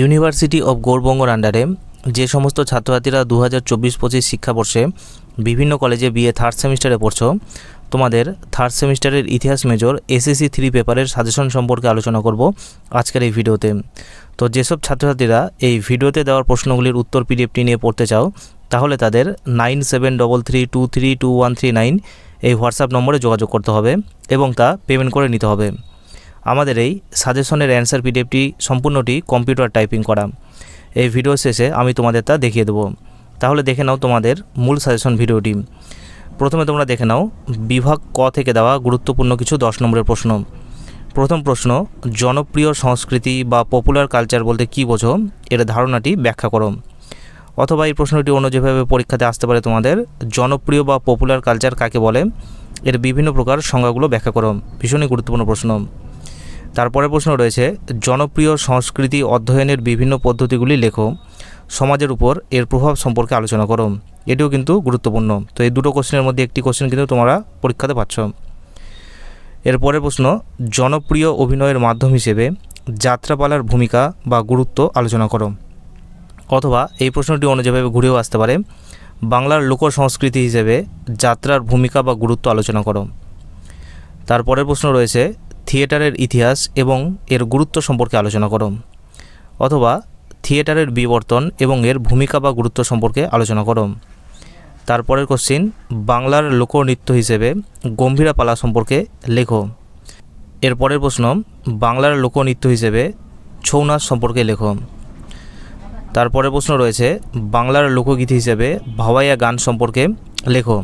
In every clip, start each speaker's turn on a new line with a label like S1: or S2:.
S1: University of গৌরবঙ্গর আন্ডারে যে সমস্ত ছাত্রছাত্রীরা দু হাজার চব্বিশ পঁচিশ শিক্ষাবর্ষে বিভিন্ন কলেজে বিএ থার্ড সেমিস্টারে পড়ছো, তোমাদের থার্ড সেমিস্টারের ইতিহাস মেজর এসএসসি থ্রি পেপারের সাজেশন সম্পর্কে আলোচনা করব আজকের এই ভিডিওতে। তো যেসব ছাত্রছাত্রীরা এই ভিডিওতে দেওয়ার প্রশ্নগুলির উত্তর পিডিএফটি নিয়ে পড়তে চাও, তাহলে তাদের nine seven double three two three two one three nine এই হোয়াটসঅ্যাপ নম্বরে যোগাযোগ করতে হবে এবং তা পেমেন্ট করে নিতে হবে। আমাদের এই সাজেশনের অ্যান্সার পিডিএফটি সম্পূর্ণটি কম্পিউটার টাইপিং করা। এই ভিডিও শেষে আমি তোমাদের তা দেখিয়ে দেবো। তাহলে দেখে নাও তোমাদের মূল সাজেশন ভিডিওটি। প্রথমে তোমরা দেখে নাও, বিভাগ ক থেকে দেওয়া গুরুত্বপূর্ণ কিছু দশ নম্বরের প্রশ্ন। প্রথম প্রশ্ন, জনপ্রিয় সংস্কৃতি বা পপুলার কালচার বলতে কী বোঝো? এর ধারণাটি ব্যাখ্যা করো। অথবা এই প্রশ্নটি অন্য যেভাবে পরীক্ষাতে আসতে পারে তোমাদের, জনপ্রিয় বা পপুলার কালচার কাকে বলে? এর বিভিন্ন প্রকার সংজ্ঞাগুলো ব্যাখ্যা করো। ভীষণই গুরুত্বপূর্ণ প্রশ্ন। তারপরে প্রশ্ন রয়েছে, জনপ্রিয় সংস্কৃতি অধ্যয়নের বিভিন্ন পদ্ধতিগুলি লেখো, সমাজের উপর এর প্রভাব সম্পর্কে আলোচনা করো। এটিও কিন্তু গুরুত্বপূর্ণ। তো এই দুটো কোশ্চেনের মধ্যে একটি কোশ্চেন কিন্তু তোমরা পরীক্ষাতে পাচ্ছ। এরপরের প্রশ্ন, জনপ্রিয় অভিনয়ের মাধ্যম হিসেবে যাত্রাপালার ভূমিকা বা গুরুত্ব আলোচনা করো। অথবা এই প্রশ্নটি অন্য যেভাবে ঘুরেও আসতে পারে, বাংলার লোক সংস্কৃতি হিসেবে যাত্রার ভূমিকা বা গুরুত্ব আলোচনা করো। তারপরের প্রশ্ন রয়েছে থিয়েটারের ইতিহাস এবং এর গুরুত্ব সম্পর্কে আলোচনা করো, অথবা থিয়েটারের বিবর্তন এবং এর ভূমিকা বা গুরুত্ব সম্পর্কে আলোচনা করো। তারপরের কোশ্চিন, বাংলার লোকনৃত্য হিসেবে গম্ভীরা পালা সম্পর্কে লেখো। এরপরের প্রশ্ন, বাংলার লোকনৃত্য হিসেবে ছৌ নাচ সম্পর্কে লেখো। তারপরের প্রশ্ন রয়েছে, বাংলার লোকগীত হিসেবে ভাওয়াইয়া গান সম্পর্কে লেখো।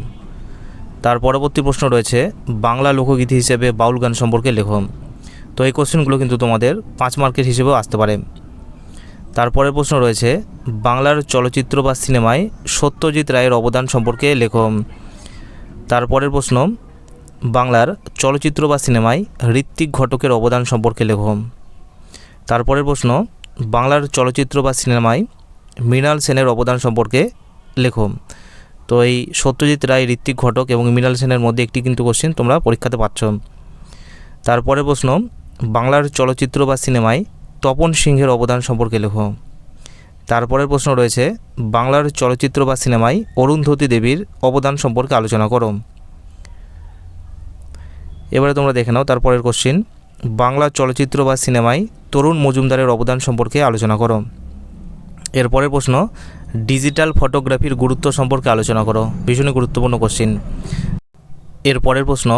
S1: তার পরবর্তী প্রশ্ন রয়েছে, বাংলা লোকগীতি হিসেবে বাউল গান সম্পর্কে লেখো তো এই কোশ্চেনগুলো কিন্তু তোমাদের পাঁচ মার্কের হিসেবেও আসতে পারে। তারপরের প্রশ্ন রয়েছে, বাংলার চলচ্চিত্র বা সিনেমায় সত্যজিৎ রায়ের অবদান সম্পর্কে লেখো তারপরের প্রশ্ন, বাংলার চলচ্চিত্র বা সিনেমায় ঋত্বিক ঘটকের অবদান সম্পর্কে লেখো তারপরের প্রশ্ন, বাংলার চলচ্চিত্র বা সিনেমায় মৃণাল সেনের অবদান সম্পর্কে লেখো তো এই সত্যজিৎ রায়, ঋত্বিক ঘটক এবং মৃণাল সেনের মধ্যে একটি কিন্তু কোশ্চেন তোমরা পরীক্ষাতে পাচ্ছ। তারপরে প্রশ্ন, বাংলার চলচ্চিত্র বা সিনেমায় তপন সিংহের অবদান সম্পর্কে লেখো। তারপরের প্রশ্ন রয়েছে, বাংলার চলচ্চিত্র বা সিনেমায় অরুন্ধতী দেবীর অবদান সম্পর্কে আলোচনা করো। এবারে তোমরা দেখে নাও তারপরের কোশ্চিন বাংলা চলচ্চিত্র বা সিনেমায় তরুণ মজুমদারের অবদান সম্পর্কে আলোচনা করো। এরপরের প্রশ্ন, ডিজিটাল ফটোগ্রাফির গুরুত্ব সম্পর্কে আলোচনা করো। ভীষণই গুরুত্বপূর্ণ কোশ্চিন এর পরের প্রশ্ন,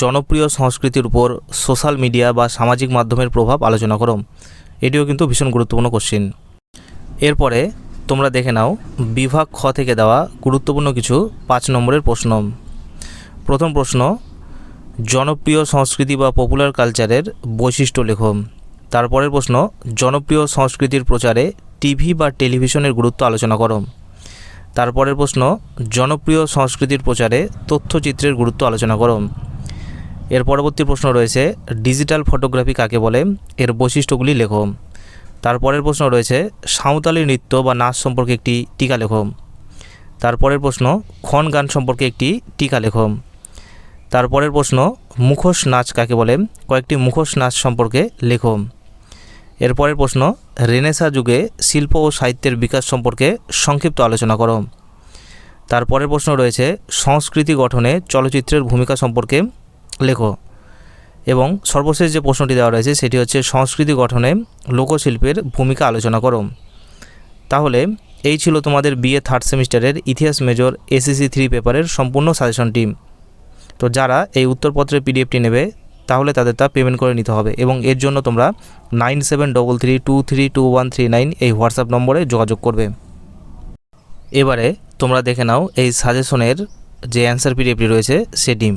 S1: জনপ্রিয় সংস্কৃতির উপর সোশ্যাল মিডিয়া বা সামাজিক মাধ্যমের প্রভাব আলোচনা করো। এটিও কিন্তু ভীষণ গুরুত্বপূর্ণ কোশ্চিন এরপরে তোমরা দেখে নাও, বিভাগ খ থেকে দেওয়া গুরুত্বপূর্ণ কিছু পাঁচ নম্বরের প্রশ্ন। প্রথম প্রশ্ন, জনপ্রিয় সংস্কৃতি বা পপুলার কালচারের বৈশিষ্ট্য লেখো। তারপরের প্রশ্ন, জনপ্রিয় সংস্কৃতির প্রচারে টিভি বা টেলিভিশনের গুরুত্ব আলোচনা করো। তারপরের প্রশ্ন, জনপ্রিয় সংস্কৃতির প্রচারে তথ্যচিত্রের গুরুত্ব আলোচনা করো। এর পরবর্তী প্রশ্ন রয়েছে, ডিজিটাল ফটোগ্রাফি কাকে বলে? এর বৈশিষ্ট্যগুলি লেখো। তারপরের প্রশ্ন রয়েছে, সাঁওতালি নৃত্য বা নাচ সম্পর্কে একটি টিকা লেখো। তারপরের প্রশ্ন, ক্ষণ গান সম্পর্কে একটি টিকা লেখো। তারপরের প্রশ্ন, মুখোশ নাচ কাকে বলে? কয়েকটি মুখোশ নাচ সম্পর্কে লেখো। এরপরের প্রশ্ন, রেনেসা যুগে শিল্প ও সাহিত্যের বিকাশ সম্পর্কে সংক্ষিপ্ত আলোচনা করো। তারপরের প্রশ্ন রয়েছে, সংস্কৃতি গঠনে চলচ্চিত্রের ভূমিকা সম্পর্কে লেখো। এবং সর্বশেষ যে প্রশ্নটি দেওয়া রয়েছে, সেটি হচ্ছে, সংস্কৃতি গঠনে লোকশিল্পের ভূমিকা আলোচনা করো। তাহলে, এই ছিল তোমাদের বিএ থার্ড সেমিস্টারের ইতিহাস মেজর এসএসসি থ্রি পেপারের সম্পূর্ণ সাজেশনটি তো যারা এই উত্তরপত্রের পিডিএফটি নেবে তাহলে তাদের তা পেমেন্ট করে নিতে হবে এবং এর জন্য তোমরা nine seven double three two three two one three nine এই হোয়াটসঅ্যাপ নম্বরে যোগাযোগ করবে। এবারে তোমরা দেখে নাও এই সাজেশনের যে অ্যান্সার পিডিএফটি রয়েছে, সে ডিম।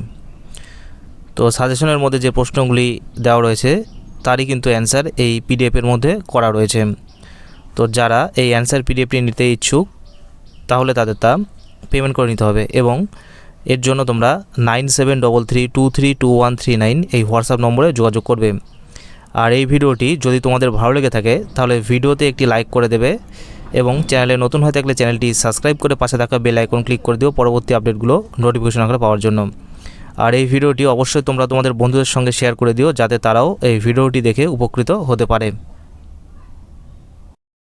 S1: তো সাজেশনের মধ্যে যে প্রশ্নগুলি দেওয়া রয়েছে, তারই কিন্তু অ্যান্সার এই পিডিএফের মধ্যে করা রয়েছে। তো যারা এই অ্যান্সার পিডিএফটি নিতে ইচ্ছুক, তাহলে তাদের তা পেমেন্ট করে নিতে হবে এবং এর জন্য তোমরা nine seven double three two three two one three nine এই হোয়াটসঅ্যাপ নম্বরে যোগাযোগ করবে। আর এই ভিডিওটি যদি তোমাদের ভালো লেগে থাকে, তাহলে ভিডিওতে একটি লাইক করে দেবে এবং চ্যানেলে নতুন হয়ে থাকলে চ্যানেলটি সাবস্ক্রাইব করে পাশে থাকা বেল আইকন ক্লিক করে দিও পরবর্তী আপডেটগুলো নোটিফিকেশন আকারে পাওয়ার জন্য। আর এই ভিডিওটি অবশ্যই তোমরা তোমাদের বন্ধুদের সঙ্গে শেয়ার করে দিও, যাতে তারাও এই ভিডিওটি দেখে উপকৃত হতে পারে।